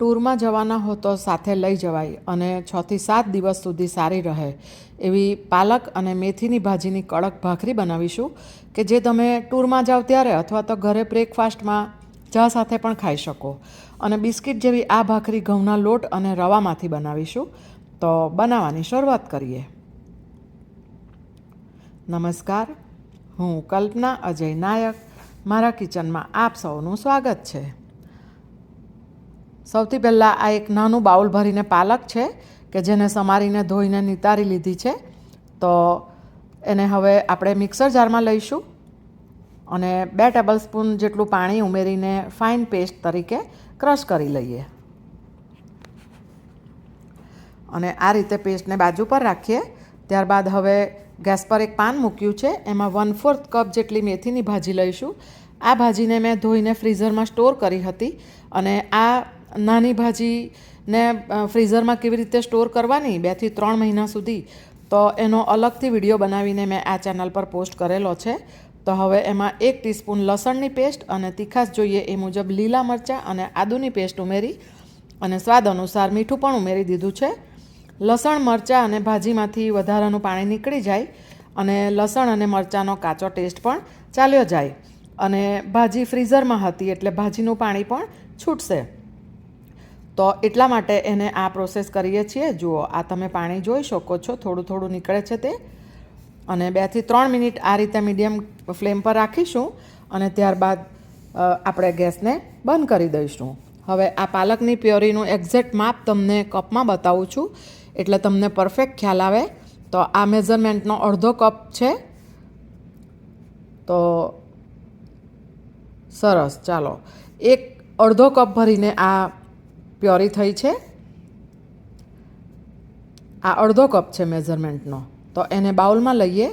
ટૂરમાં જવાના હો તો સાથે લઈ જવાય અને છથી સાત દિવસ સુધી સારી રહે. એવી પાલક અને મેથીની ભાજીની કડક ભાખરી બનાવીશું કે જે તમે ટૂરમાં જાઓ ત્યારે અથવા તો ઘરે બ્રેકફાસ્ટમાં ચા સાથે પણ ખાઈ શકો. અને બિસ્કિટ જેવી આ ભાખરી ઘઉંના લોટ અને રવામાંથી બનાવીશું. તો બનાવવાની શરૂઆત કરીએ. નમસ્કાર, હું કલ્પના અજય નાયક. મારા કિચનમાં આપ સૌનું સ્વાગત છે. સૌથી પહેલાં આ એક નાનું બાઉલ ભરીને પાલક છે, કે જેને સમારીને ધોઈને નિતારી લીધી છે. તો એને હવે આપણે મિક્સર જારમાં લઈશું અને બે ટેબલ સ્પૂન જેટલું પાણી ઉમેરીને ફાઇન પેસ્ટ તરીકે ક્રશ કરી લઈએ. અને આ રીતે પેસ્ટને બાજુ પર રાખીએ. ત્યારબાદ હવે ગેસ પર એક પાન મૂક્યું છે. એમાં વન ફોર્થ કપ જેટલી મેથીની ભાજી લઈશું. આ ભાજીને મેં ધોઈને ફ્રીઝરમાં સ્ટોર કરી હતી અને આ નાની ભાજીને ફ્રીઝરમાં કેવી રીતે સ્ટોર કરવાની બેથી ત્રણ મહિના સુધી, તો એનો અલગથી વીડિયો બનાવીને મેં આ ચેનલ પર પોસ્ટ કરેલો છે. તો હવે એમાં એક ટીસ્પૂન લસણની પેસ્ટ અને તીખાશ જોઈએ એ મુજબ લીલા મરચાં અને આદુની પેસ્ટ ઉમેરી અને સ્વાદ અનુસાર મીઠું પણ ઉમેરી દીધું છે. લસણ, મરચાં અને ભાજીમાંથી વધારાનું પાણી નીકળી જાય અને લસણ અને મરચાંનો કાચો ટેસ્ટ પણ ચાલ્યો જાય અને ભાજી ફ્રીઝરમાં હતી એટલે ભાજીનું પાણી પણ છૂટશે. તો એટલા માટે એને આ પ્રોસેસ કરીએ છીએ. જુઓ, આ તમે પાણી જોઈ શકો છો, થોડું થોડું નીકળે છે તે. અને બેથી ત્રણ મિનિટ આ રીતે મીડિયમ ફ્લેમ પર રાખીશું અને ત્યારબાદ આપણે ગેસને બંધ કરી દઈશું. હવે આ પાલકની પ્યોરીનું એક્ઝેક્ટ માપ તમને કપમાં બતાવું છું. એટલે તમને પરફેક્ટ ખ્યાલ આવે. તો આ મેઝરમેન્ટનો અડધો કપ છે. તો સરસ, ચાલો. એક અડધો કપ ભરીને આ પ્યોરી થઈ છે. આ અડધો કપ છે મેઝરમેન્ટનો. તો એને બાઉલમાં લઈએ.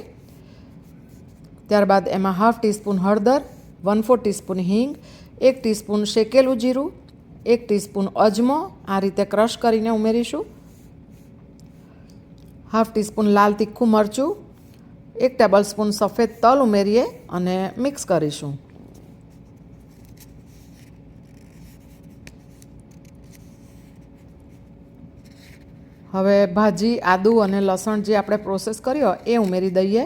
ત્યારબાદ એમાં હાફ ટીસ્પૂન હળદર, વન ફોર ટીસ્પૂન હિંગ, એક ટીસ્પૂન શેકેલું જીરું, એક ટીસ્પૂન અજમો, આ રીતે ક્રશ કરીને ઉમેરીશું. હાફ ટીસ્પૂન લાલ તીખું મરચું, એક ટેબલ સ્પૂન સફેદ તલ ઉમેરીએ અને મિક્સ કરીશું. હવે ભાજી, આદુ અને લસણ જે આપણે પ્રોસેસ કર્યો, એ ઉમેરી દઈએ.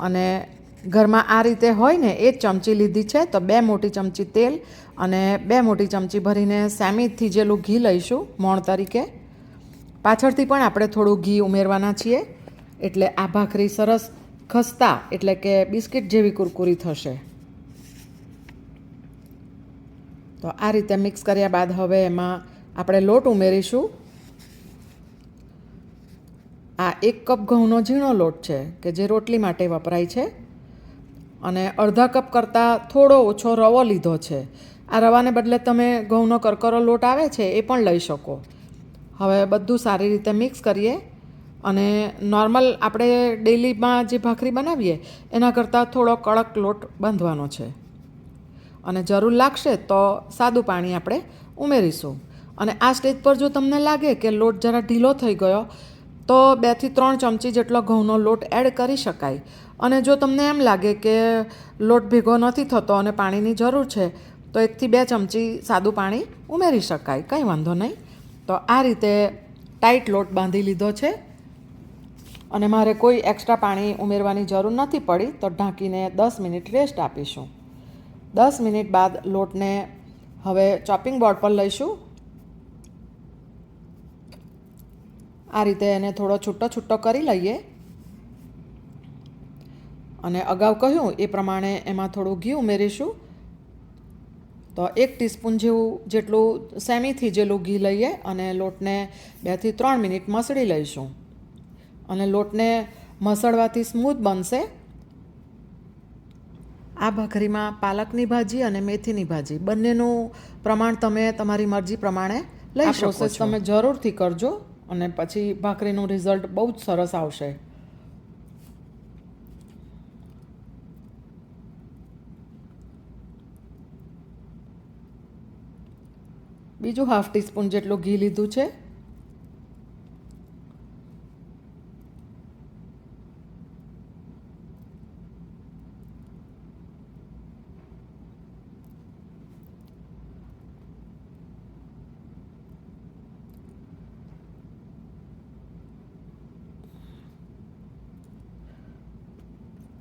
અને ઘરમાં આ રીતે હોય ને, એ ચમચી લીધી છે, તો બે મોટી ચમચી તેલ અને બે મોટી ચમચી ભરીને સેમીથી જેલું ઘી લઈશું, મોણ તરીકે. પાછળથી પણ આપણે થોડું ઘી ઉમેરવાના છીએ, એટલે આ ભાખરી સરસ ખસ્તા, એટલે કે બિસ્કિટ જેવી કુરકુરી થશે. તો આ રીતે મિક્સ કર્યા બાદ હવે એમાં આપણે લોટ ઉમેરીશું. એક કપ ઘઉંનો ઝીણો લોટ છે કે જે રોટલી માટે વપરાય છે. અને અડધા કપ કરતાં થોડો ઓછો રવો લીધો છે. આ રવાને બદલે તમે ઘઉંનો કરકરો લોટ આવે છે એ પણ લઈ શકો. હવે બધું સારી રીતે મિક્સ કરીએ. અને નોર્મલ આપણે ડેલીમાં જે ભાખરી બનાવીએ, એના કરતાં થોડો કડક લોટ બાંધવાનો છે. અને જરૂર લાગશે તો સાદું પાણી આપણે ઉમેરીશું. અને આ સ્ટેજ પર જો તમને લાગે કે લોટ જરા ઢીલો થઈ ગયો તો બેથી ત્રણ ચમચી જેટલો ઘઉંનો લોટ એડ કરી શકાય. અને જો તમને એમ લાગે કે લોટ ભેગો નથી થતો અને પાણીની જરૂર છે, તો એકથી બે ચમચી સાદું પાણી ઉમેરી શકાય, કંઈ વાંધો નહીં. તો આ રીતે ટાઈટ લોટ બાંધી લીધો છે. અને મારે કોઈ એક્સ્ટ્રા પાણી ઉમેરવાની જરૂર નથી પડી, તો ઢાંકીને દસ મિનિટ રેસ્ટ આપીશું. દસ મિનિટ બાદ લોટને હવે ચોપિંગ બોર્ડ પર લઈશું. આ રીતે એને થોડો છૂટો છૂટો કરી લઈએ. અને અગાઉ કહ્યું એ પ્રમાણે એમાં થોડું ઘી ઉમેરીશું. તો એક ટીસ્પૂન જેવું જેટલું સેમીથી જેટલું ઘી લઈએ અને લોટને બેથી ત્રણ મિનિટ મસળી લઈશું. અને લોટને મસળવાથી સ્મૂથ બનશે. આ ભાખરીમાં પાલકની ભાજી અને મેથીની ભાજી બંનેનું પ્રમાણ તમે તમારી મરજી પ્રમાણે લઈ શકો તમે જરૂરથી કરજો. અને પછી ભાખરીનું રિઝલ્ટ બહુ જ સરસ આવશે. બીજું હાફ ટીસ્પૂન જેટલું ઘી લીધું છે.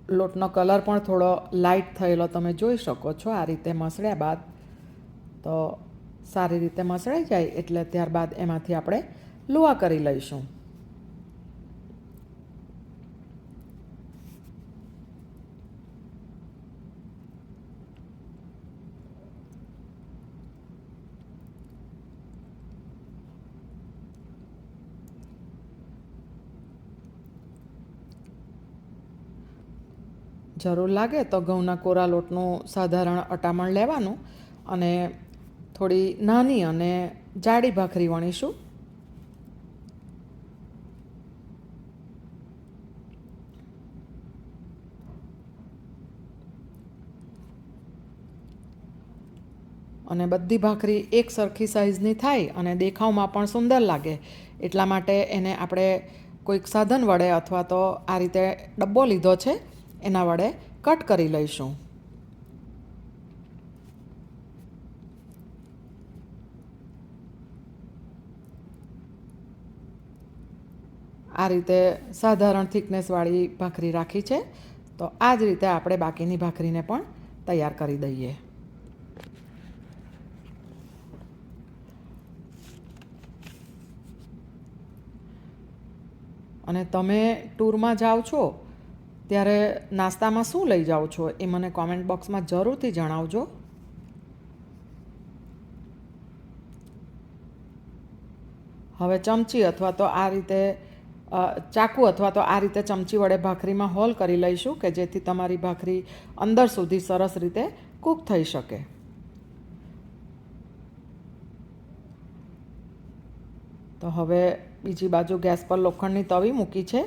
લોટનો કલર પણ થોડો લાઇટ થયેલો તમે જોઈ શકો છો. આ રીતે મસળ્યા બાદ તો સારી રીતે મસળાઈ જાય એટલે ત્યારબાદ એમાંથી આપણે લુવા કરી લઈશું. જરૂર લાગે તો ઘઉંના કોરા લોટનું સાધારણ અટામણ લેવાનું અને થોડી નાની અને જાડી ભાખરી વણીશું. અને બધી ભાખરી એક સરખી સાઇઝની થાય અને દેખાવમાં પણ સુંદર લાગે. એટલા માટે એને આપણે કોઈક સાધન વડે અથવા તો આ રીતે ડબ્બો લીધો છે. એના વડે કટ કરી લઈશું. આ રીતે સાધારણ થિકનેસવાળી ભાખરી રાખી છે. તો આ જ રીતે આપણે બાકીની ભાખરીને પણ તૈયાર કરી દઈએ. અને તમે ટૂરમાં જાઓ છો ત્યારે નાસ્તામાં શું લઈ જાઓ છો એ મને કોમેન્ટ બોક્સમાં જરૂરથી જણાવજો. હવે ચમચી અથવા તો આ રીતે ચાકુ અથવા તો આ રીતે ચમચી વડે ભાખરીમાં હોલ કરી લઈશું કે જેથી તમારી ભાખરી અંદર સુધી સરસ રીતે કૂક થઈ શકે. તો હવે બીજી બાજુ ગેસ પર લોખંડની તવી મૂકી છે.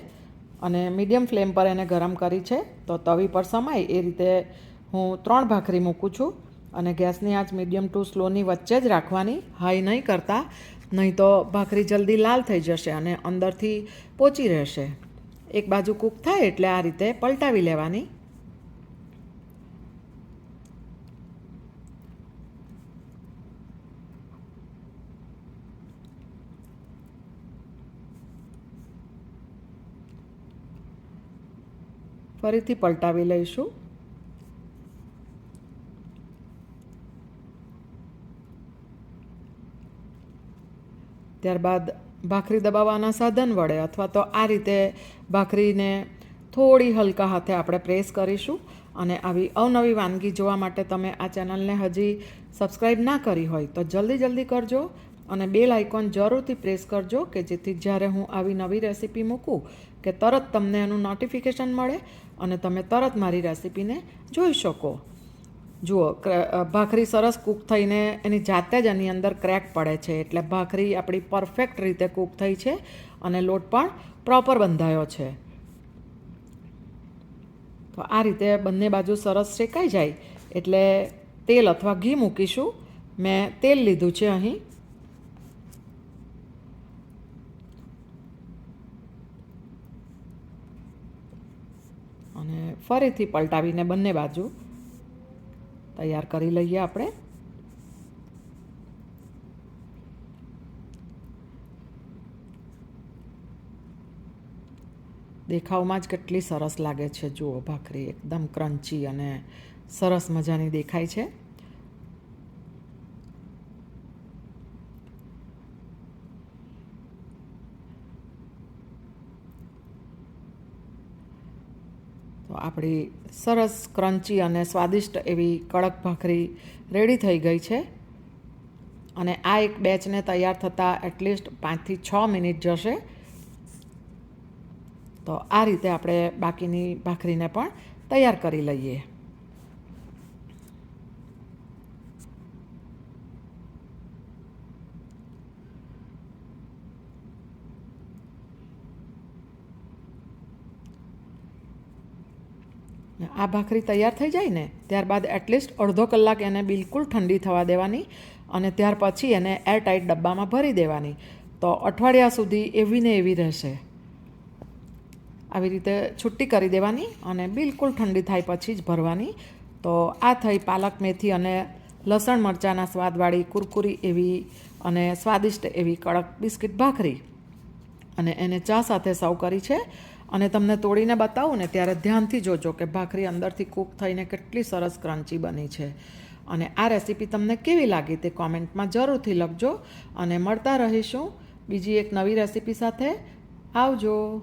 અને મીડિયમ ફ્લેમ પર એને ગરમ કરી છે. તો તવી પર સમાય એ રીતે હું ત્રણ ભાખરી મૂકું છું અને ગેસની આંચ મીડિયમ ટુ સ્લોની વચ્ચે જ રાખવાની. હાઈ નહીં કરતા, નહીં તો ભાખરી જલ્દી લાલ થઈ જશે અને અંદરથી પોચી રહેશે. એક બાજુ કૂક થાય એટલે આ રીતે પલટાવી લેવાની. ફરીથી પલટાવી લઈશું. ત્યારબાદ ભાખરી દબાવવાના સાધન વડે અથવા તો આ રીતે ભાખરીને થોડી હલકા હાથે આપણે પ્રેસ કરીશું અને આવી અવનવી વાનગી જોવા માટે તમે આ ચેનલને હજી સબસ્ક્રાઈબ ના કરી હોય તો જલ્દી જલ્દી કરજો. અને બેલ આઇકોન જરૂરથી પ્રેસ કરજો કે જેથી જ્યારે હું આવી નવી રેસીપી મૂકું કે તરત તમને એનું નોટિફિકેશન મળે અને તમે તરત મારી રેસીપીને જોઈ શકો. જુઓ ભાખરી સરસ કૂક થઈને એની જાતે જ એની અંદર ક્રેક પડે છે એટલે ભાખરી આપણી પરફેક્ટ રીતે કૂક થઈ છે અને લોટ પણ પ્રોપર બંધાયો છે. તો આ રીતે બંને બાજુ સરસ શેકાઈ જાય એટલે તેલ અથવા ઘી મૂકીશું. મેં તેલ લીધું છે અહીં. અને ફરીથી પલટાવીને બંને બાજુ તૈયાર કરી લઈએ આપણે. દેખાવમાં જ કેટલી સરસ લાગે છે. જુઓ ભાખરી એકદમ ક્રન્ચી અને સરસ મજાની દેખાય છે. આપણી સરસ ક્રન્ચી અને સ્વાદિષ્ટ એવી કડક ભાખરી રેડી થઈ ગઈ છે. અને આ એક બેચને તૈયાર થતાં એટલીસ્ટ પાંચથી છ મિનિટ જશે. તો આ રીતે આપણે બાકીની ભાખરીને પણ તૈયાર કરી લઈએ. આ ભાખરી તૈયાર થઈ જાય ને, ત્યારબાદ એટલીસ્ટ અડધો કલાક એને બિલકુલ ઠંડી થવા દેવાની અને ત્યાર પછી એને એરટાઇટ ડબ્બામાં ભરી દેવાની. તો અઠવાડિયા સુધી એવી ને એવી રહેશે. આવી રીતે છુટ્ટી કરી દેવાની અને બિલકુલ ઠંડી થાય પછી જ ભરવાની. તો આ થઈ પાલક, મેથી અને લસણ મરચાંના સ્વાદવાળી કુરકુરી એવી અને સ્વાદિષ્ટ એવી કડક બિસ્કિટ ભાખરી. અને એને ચા સાથે સર્વ કરી છે. અને તમને તોડીને બતાવું ને ત્યારે ધ્યાનથી જોજો કે ભાખરી અંદરથી કૂક થઈને કેટલી સરસ ક્રન્ચી બની છે. અને આ રેસીપી તમને કેવી લાગી તે કોમેન્ટમાં જરૂરથી લખજો. અને મળતા રહીશું બીજી એક નવી રેસીપી સાથે. આવજો.